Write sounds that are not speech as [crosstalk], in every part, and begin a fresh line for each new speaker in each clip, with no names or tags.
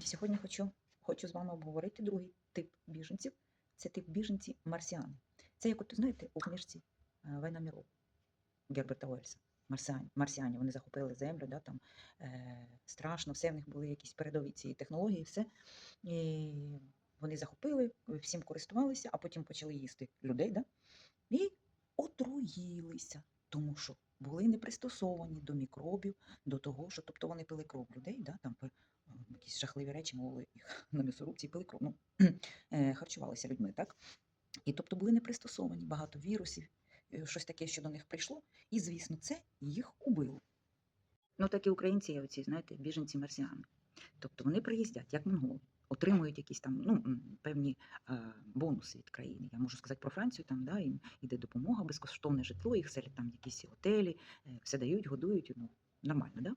Сьогодні хочу, хочу з вами обговорити другий тип біженців. Це тип біженці марсіани. Це, як от знаєте, у книжці е, Війна міров Герберта Уельса. Марсіані, марсіані, вони захопили землю, да, там, е, страшно, все в них були якісь передові ці технології, все. І вони захопили, всім користувалися, а потім почали їсти людей, да? і отруїлися, тому що були не пристосовані до мікробів, до того, що тобто вони пили кров людей, да? там е, якісь жахливі речі, мовили їх [laughs] на м'ясорубці, пили кров, ну, [clears throat] е, харчувалися людьми, так? І тобто були не пристосовані, багато вірусів, е, щось таке, що до них прийшло, і, звісно, це їх убило. Ну, так і українці є оці, знаєте, біженці марсіани. Тобто вони приїздять, як монголи, отримують якісь там ну, певні е, бонуси від країни. Я можу сказати про Францію, там да, їм іде допомога, безкоштовне житло, їх селять там якісь готелі, е, все дають, годують, ну, нормально, да?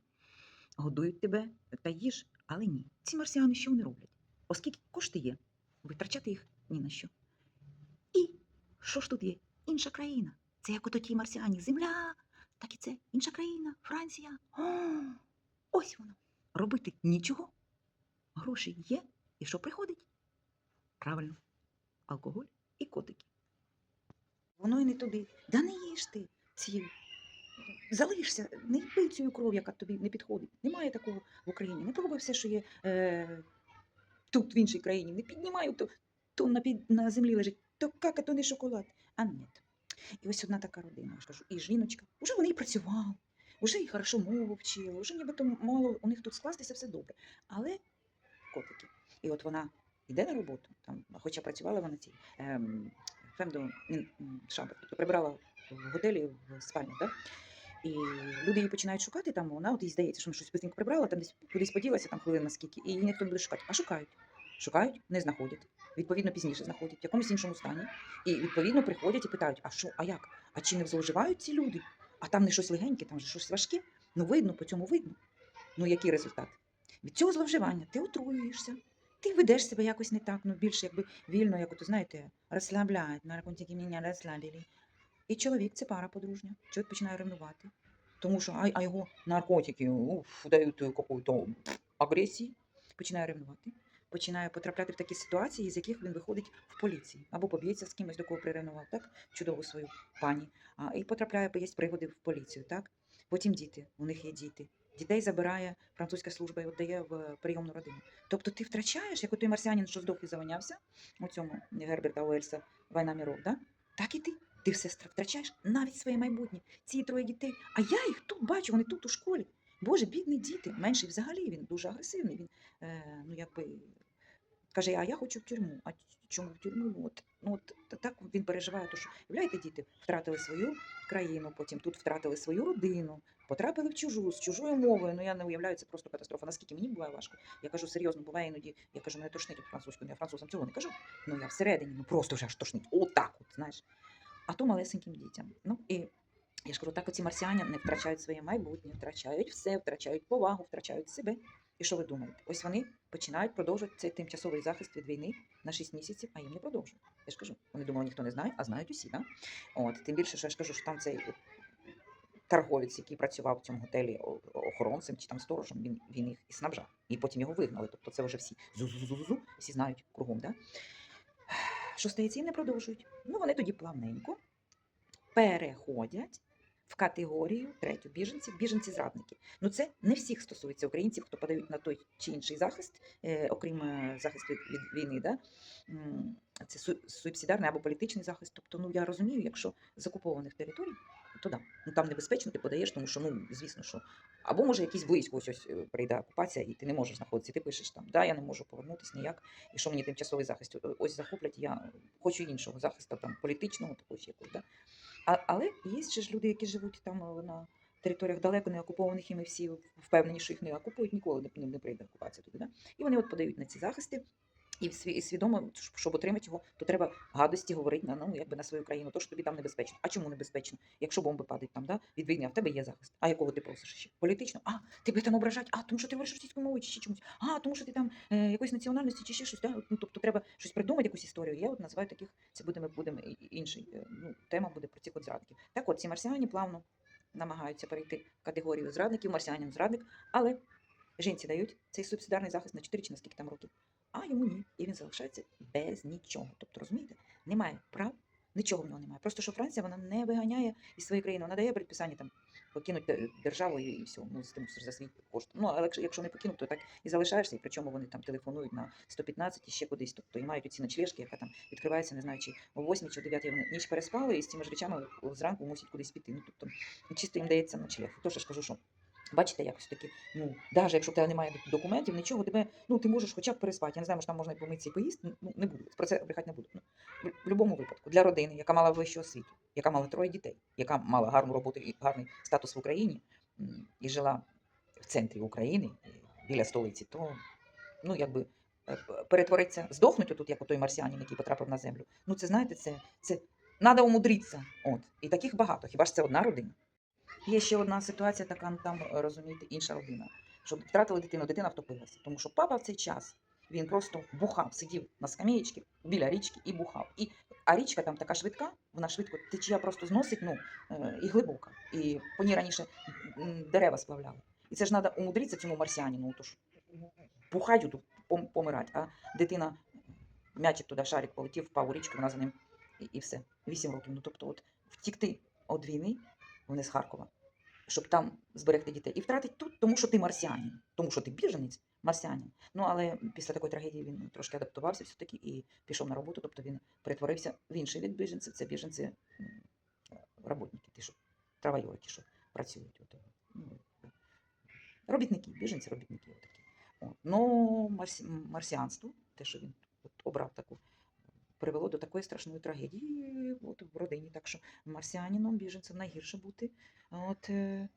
Годують тебе та їж, але ні. Ці марсіани що вони роблять? Оскільки кошти є, витрачати їх ні на що. І що ж тут є? Інша країна. Це як ото ті марсіані. Земля, так і це інша країна, Франція. О, [gasps] ось воно. Робити нічого. Гроші є. І що приходить? Правильно, алкоголь і котики. Воно і не туди. Да не їж ти ці. Залишся, не пий цю кров, яка тобі не підходить. Немає такого в Україні. Не пробуй все, що є е, тут, в іншій країні. Не піднімай, то, то на, під, на землі лежить. То кака, то не шоколад. А ні. І ось одна така родина, я кажу, і жіночка, вже вони і працювали, вже і хорошо мову вчили, вже нібито мало у них тут скластися все добре. Але котики. І от вона йде на роботу, там, хоча працювала вона цій ем, фемдо шабат, тобто прибирала в готелі в спальню, да? І люди її починають шукати, там вона от їй здається, що вона щось быстренько прибрала, там десь кудись поділася, там хвилин на скільки, і її ніхто не буде шукати. А шукають. Шукають, не знаходять. Відповідно, пізніше знаходять в якомусь іншому стані. І відповідно приходять і питають: а що, а як? А чи не зловживають ці люди? А там не щось легеньке, там же щось важке. Ну видно, по цьому видно. Ну який результат? Від цього зловживання ти отруюєшся, ти ведеш себе якось не так, ну більше якби вільно, як от, знаєте, розслабляють, наркотики мене розслабили. І чоловік це пара подружня. Чоловік починає ревнувати. Тому що а, а його наркотики уф, дають якоїсь агресії, починає ревнувати, починає потрапляти в такі ситуації, з яких він виходить в поліції або поб'ється з кимось, до кого приревнував, так? Чудову свою пані. А, і потрапляє, є пригоди в поліцію, так? Потім діти, у них є діти. Дітей забирає французька служба і віддає в прийомну родину. Тобто ти втрачаєш, як той марсіанин, що здох і завонявся у цьому Герберта Уельса Війна міров, да? так і ти. Ти все втрачаєш навіть своє майбутнє. Ці троє дітей. А я їх тут бачу, вони тут у школі. Боже, бідні діти. Менший взагалі він дуже агресивний. Він е, ну якби каже, а я хочу в тюрму. А чому в тюрму? Ну, От, ну, от так він переживає, то що являєте, діти втратили свою країну, потім тут втратили свою родину, потрапили в чужу з чужою мовою. Ну я не уявляю, це просто катастрофа. Наскільки мені буває важко. Я кажу серйозно, буває іноді. Я кажу, мене тошнить від французькою. Я французам цього не кажу. Ну я всередині, ну просто вже аж тошнить. Отак, от знаєш. А то малесеньким дітям. Ну і я ж кажу, так оці марсіані не втрачають своє майбутнє, втрачають все, втрачають повагу, втрачають себе. І що ви думаєте? Ось вони починають продовжувати цей тимчасовий захист від війни на 6 місяців, а їм не продовжують. Я ж кажу, вони думали, ніхто не знає, а знають усі. Да? От, тим більше, що я ж кажу, що там цей торговець, який працював в цьому готелі охоронцем чи там сторожем, він, він їх і снабжав. І потім його вигнали. Тобто це вже всі зу-зу-зу-зу, всі знають кругом. Да? Що стається, їм не продовжують. Ну, вони тоді плавненько переходять в категорію третю біженців, біженці-зрадники. Ну це не всіх стосується українців, хто подають на той чи інший захист, е, окрім е, захисту від, війни. Да? Це су- субсидіарний або політичний захист. Тобто, ну я розумію, якщо з окупованих територій, то да. Ну там небезпечно, ти подаєш, тому що ну звісно, що або може якийсь близько ось ось е, прийде окупація, і ти не можеш знаходитися. Ти пишеш там, да, я не можу повернутися ніяк. І що мені тимчасовий захист? Ось захоплять, я хочу іншого захисту, там політичного, такого чи якогось. Да? А, але є ще ж люди, які живуть там е, на територіях далеко не окупованих, і ми всі впевнені, що їх не окупують, ніколи не, не прийде окупація туди. Да? І вони от подають на ці захисти. І, свідомо, щоб отримати його, то треба гадості говорити на ну якби на свою країну, то що тобі там небезпечно. А чому небезпечно? Якщо бомби падають там, да, від війни, а в тебе є захист. А якого ти просиш ще? Політично? А, тебе там ображать, а тому що ти говориш російською мовою чи ще чомусь, а тому що ти там е, якоїсь національності чи ще щось. Да? Ну, тобто треба щось придумати, якусь історію. Я от називаю таких, це буде, ми будемо інший. е, Ну, тема буде про цих от зрадників. Так от, ці марсіані плавно намагаються перейти в категорію зрадників, марсіанин зрадник, але жінці дають цей субсидіарний захист на 4 чи на скільки там років, а йому ні. І він залишається без нічого. Тобто, розумієте, немає прав, нічого в нього немає. Просто що Франція вона не виганяє із своєї країни, вона дає предписання там покинути державу і, все. Ну, з тим за свій кошт. Ну, але якщо, не покинуть, то так і залишаєшся, і причому вони там телефонують на 115 і ще кудись. Тобто і мають оці ночлежки, яка там відкривається, не знаю, чи о 8 чи о 9 вони ніч переспали, і з цими ж речами зранку мусять кудись піти. Ну, тобто чисто їм дається ночлег. Тож я ж кажу, що Бачите, якось таки, ну, навіть якщо в тебе немає документів, нічого, тебе, ну, ти можеш хоча б переспати. Я не знаю, може там можна помитися і поїсти, ну, не буду, про це брехати не буду. Ну, в, будь-якому випадку, для родини, яка мала вищу освіту, яка мала троє дітей, яка мала гарну роботу і гарний статус в Україні, і жила в центрі України, біля столиці, то, ну, якби, е, перетвориться, здохнуть отут, як той марсіанин, який потрапив на землю. Ну, це, знаєте, це, це, треба умудритися. От. І таких багато, хіба ж це одна родина? Є ще одна ситуація, така ну, там, е, розумієте, інша родина. Щоб втратили дитину, дитина втопилася. Тому що папа в цей час він просто бухав, сидів на скам'ячці біля річки і бухав. І, а річка там така швидка, вона швидко течія просто зносить, ну, е, і глибока. І по ній раніше дерева сплавляли. І це ж треба умудритися цьому марсіанину, тож бухать тут помирати, а дитина, м'ячик туди, шарик полетів, впав у річку, вона за ним і, і все. Вісім років. Ну, тобто, от втікти від війни, вони з Харкова, щоб там зберегти дітей. І втратить тут, тому що ти марсіанин, тому що ти біженець, марсіанин. Ну, але після такої трагедії він трошки адаптувався все-таки і пішов на роботу, тобто він перетворився в інший від біженців. Це біженці, роботники, ті, що травайори, що працюють. От, ну, робітники, біженці, робітники. Отакі. От. Ну, марсі, марсіанство, те, що він от, обрав таку, привело до такої страшної трагедії от, в родині. Так що марсіанином, біженцем найгірше бути. От, е,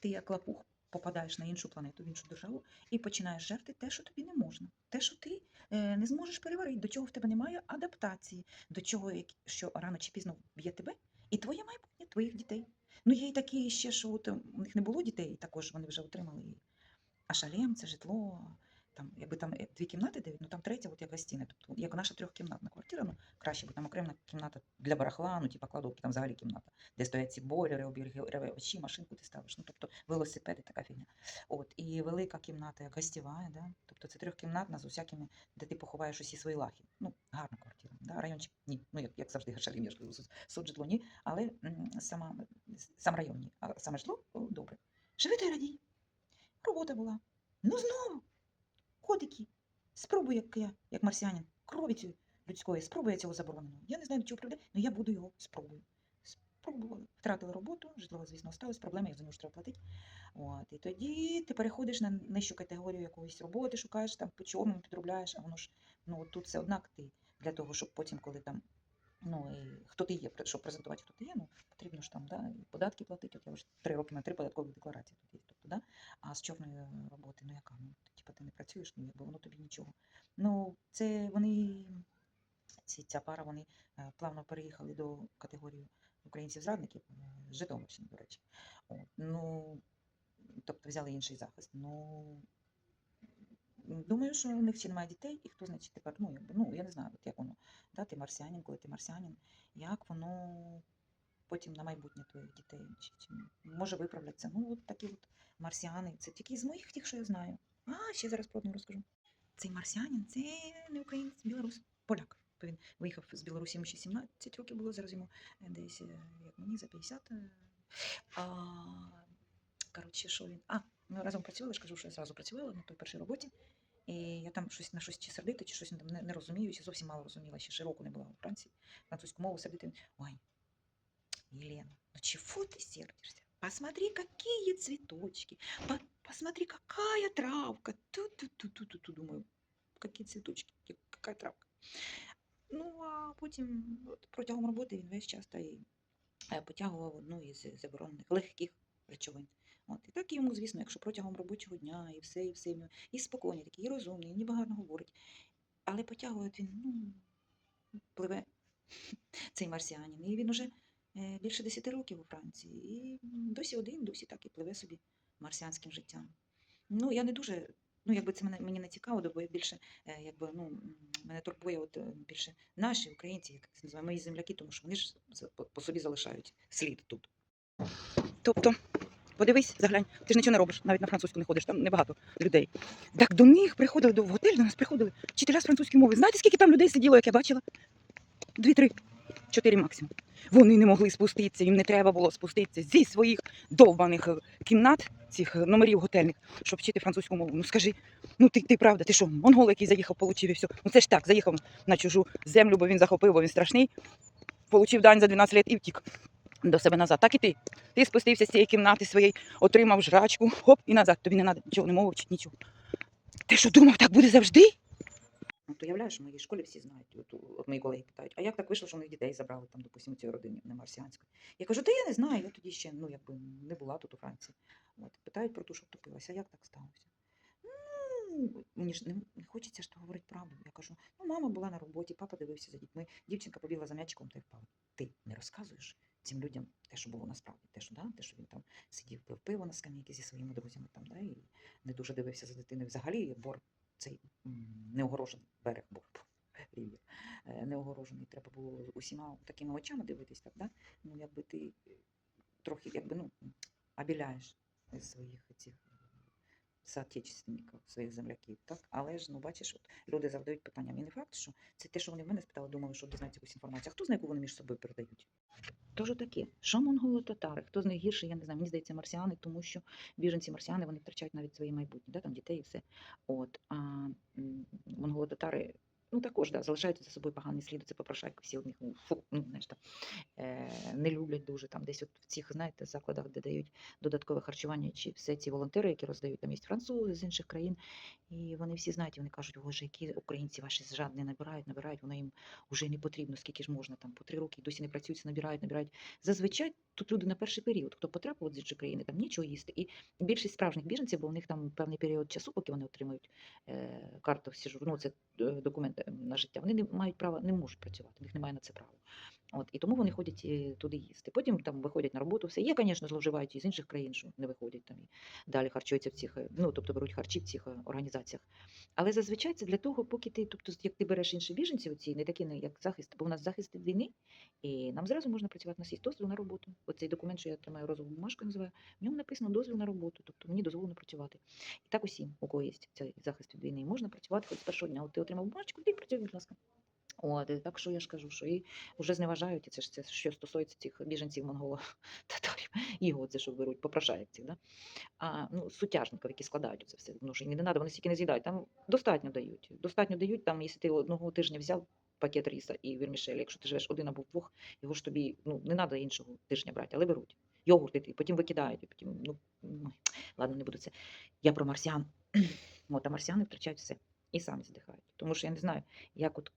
ти як лапух попадаєш на іншу планету, в іншу державу і починаєш жерти те, що тобі не можна, те, що ти е, не зможеш переварити, до чого в тебе немає адаптації, до чого, що рано чи пізно б'є тебе і твоє майбутнє, твоїх дітей. Ну, є і такі ще, що от, у них не було дітей, також вони вже отримали. А шалем це житло. Там, якби там е, дві кімнати дають, ну там третя, от як гостіна. Тобто, як наша трьохкімнатна квартира, ну краще, бо там окрема кімната для барахла, ну типа кладовки, там взагалі кімната, де стоять ці бойлери, обігрівачі, машинку ти ставиш. Ну тобто велосипеди, така фігня. От і велика кімната, як гостєва, да? тобто це трьохкімнатна з усякими, де ти поховаєш усі свої лахи. Ну, гарна квартира. Да? Райончик ні. Ну як, як завжди, шалім, я ж ні, але сама, сам район ні. А саме житло добре. Живи та радій. Робота була. Ну знову. Котики. Спробуй, як я, як марсіанин, крові цієї людської, спробуй я цього забороненого. Я не знаю, до чого приведе, але я буду його спробую. Спробували. Втратили роботу, житло, звісно, осталось, проблеми, як за нього треба платити. От, і тоді ти переходиш на нижчу категорію якоїсь роботи, шукаєш там по чорному підробляєш, а воно ж ну тут все однак ти для того, щоб потім, коли там. Ну, і хто ти є, щоб презентувати, хто ти є, ну, потрібно ж там, да, і податки платити. От я вже три роки на три податкових декларації тут є. Тобто, да? А з чорної е, роботи, ну яка? Ну, типу, ти не працюєш, ну, якби воно тобі нічого. Ну, це вони, ці, ця пара, вони е, плавно переїхали до категорії українців-зрадників е, з Житомирщини, до речі. От, ну, тобто взяли інший захист. Ну, думаю, що у них ще немає дітей, і хто значить тепер, ну, якби, ну, я не знаю, от як воно, да, ти марсіанин, коли ти марсіанин, як воно потім на майбутнє твоїх дітей, чи, чи може виправляться. Ну, от такі от марсіани, це тільки з моїх тих, що я знаю. А, ще зараз про одну розкажу. Цей марсіанин, це не українець, білорус, поляк. Він виїхав з Білорусі йому ще 17 років було, зараз йому е, десь, е, як мені, за 50. е. А, коротше, що він. А, ми разом працювали, ж кажу, що я зразу працювала на той першій роботі. І я там щось на щось чи сердито, чи щось там не, не розумію, чи зовсім мало розуміла, ще широко не була у Франції. Французьку мову сердити. Ой, Елена, ну чего ты сердишься? Посмотри, какие цветочки. По- посмотри, какая травка. Ту-ту-ту-ту-ту. Думаю, какие цветочки, ки- какая травка. Ну, а потім от, протягом роботи він весь час та е, потягував одну із заборонених легких речовин. От, і так йому, звісно, якщо протягом робочого дня і все, і все, і спокійний, такий, і розумний, і ніби гарно говорить. Але потягує він, ну, пливе цей марсіанин. І він уже е, більше 10 років у Франції. І досі один, досі так і пливе собі марсіанським життям. Ну, я не дуже, ну, якби це мене, мені не цікаво, бо більше, е, якби, ну, мене турбує от, е, більше наші українці, як це називаємо, мої земляки, тому що вони ж по, собі залишають слід тут. Тобто,
подивись, заглянь. Ти ж нічого не робиш, навіть на французьку не ходиш, там небагато людей. Так до них приходили до в готель, до нас приходили вчителя з французької мови. Знаєте, скільки там людей сиділо, як я бачила? Дві-три, чотири максимум. Вони не могли спуститися, їм не треба було спуститися зі своїх довбаних е, кімнат, цих е, номерів готельних, щоб вчити французьку мову. Ну скажи, ну ти, ти правда, ти що, монгол, який заїхав, получив і все. Ну це ж так, заїхав на чужу землю, бо він захопив, бо він страшний. Получив дань за 12 років і втік до себе назад. Так і ти. Ти спустився з цієї кімнати своєї, отримав жрачку, хоп, і назад. Тобі не треба нічого не мовити, нічого. Ти що думав, так буде завжди?
От уявляєш, в моїй школі всі знають. От, от мої колеги питають, а як так вийшло, що вони дітей забрали там, допустимо, цієї родини не марсіанської? Я кажу, та я не знаю, я тоді ще ну, якби, не була тут у Франції. От, питають про ту, що втопилася, а як так сталося? Ну, мені ж не, не хочеться ж то говорити правду. Я кажу, ну мама була на роботі, папа дивився за дітьми, дівчинка побігла за м'ячиком та й впала. Ти не розказуєш цим людям те, що було насправді, те, що, да? те, що він там сидів, пив пиво на скам'яці зі своїми друзями там, да? і не дуже дивився за дитиною. Взагалі бор цей неогорожений берег був. Е, Неогорожений. Треба було усіма такими очами дивитись, так, да? Ну, якби ти трохи якби, ну, обіляєш своїх цих соотечественників, своїх земляків, так? Але ж, ну, бачиш, от люди завдають питання. І не факт, що це те, що вони в мене спитали, думали, що дізнаються якусь інформацію. Хто знає, яку вони між собою передають? Тож таке, що монголо-татари, хто з них гірше, я не знаю. Мені здається, марсіани, тому що біженці марсіани вони втрачають навіть своє майбутнє, да, там дітей і все. От, а монголо-татари, ну також да, залишають за собою поганий слід, це попрошайки всі одних, ну, фу, ну, знаєш, там, е, не люблять дуже там десь от в цих, знаєте, закладах, де дають додаткове харчування, чи все ці волонтери, які роздають, там є французи з інших країн, і вони всі знають, вони кажуть, боже, які українці ваші жадні набирають, набирають, воно їм вже не потрібно, скільки ж можна, там по три роки досі не працюють, набирають, набирають. Зазвичай тут люди на перший період, хто потрапив з іншої країни, там нічого їсти. І більшість справжніх біженців, бо у них там певний період часу, поки вони отримують е, карту сіжуру, ну це е, документи на життя, вони не мають права, не можуть працювати, у них немає на це права. От, і тому вони ходять туди їсти. Потім там виходять на роботу, все. Є, звісно, зловживають і з інших країн, що не виходять там і далі харчуються в цих, ну тобто беруть харчі в цих е, організаціях. Але зазвичай це для того, поки ти, тобто, як ти береш інші біженці, оці не такі, як захист, бо у нас захист від війни, і нам зразу можна працювати. Нас є дозвіл на роботу. Оцей документ, що я тримаю розову бумажку, називаю, в ньому написано дозвіл на роботу, тобто мені дозволено працювати. І так усім, у кого є цей захист від війни, можна працювати хоч з першого дня. От ти отримав бумажку, ти працюй, будь ласка. От, так що я ж кажу, що і вже зневажають, і це ж це що стосується цих біженців монголо татарів, і це що беруть, попрошаєк цих, да? а ну, сутяжників, які складають це все. Ну, що не треба, вони стільки не з'їдають. Там достатньо дають. Достатньо дають, там, якщо ти одного тижня взяв пакет ріса і вірмішель, якщо ти живеш один або двох, його ж тобі ну, не треба іншого тижня брати, але беруть. Йогурти, ти, потім викидають, і потім, ну, [clears throat] ладно, не буду це. Я про марсіан. [clears throat] От, а марсіани втрачають все і самі здихають. Тому що я не знаю, як от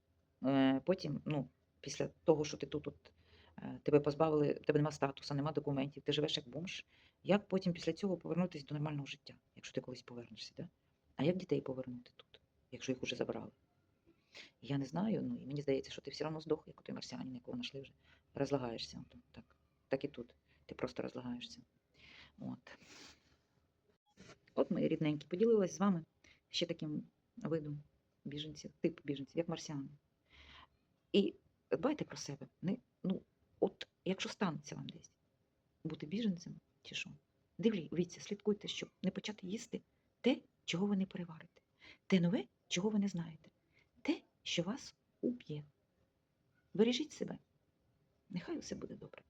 потім, ну, після того, що ти тут, от, е, тебе позбавили, в тебе нема статусу, нема документів, ти живеш як бомж. Як потім після цього повернутися до нормального життя, якщо ти колись повернешся? Да? А як дітей повернути тут, якщо їх уже забрали? Я не знаю, ну і мені здається, що ти все одно здох, як той марсіанин, якого знайшли вже. Розлагаєшся. Так, так і тут. Ти просто розлагаєшся. От. От мої рідненькі, поділилась з вами ще таким видом біженців, тип біженців, як марсіани. І дбайте про себе. Не, ну, от якщо станеться вам десь бути біженцем чи що, дивіться, слідкуйте, щоб не почати їсти те, чого ви не переварите, те нове, чого ви не знаєте, те, що вас уб'є. Бережіть себе. Нехай усе буде добре.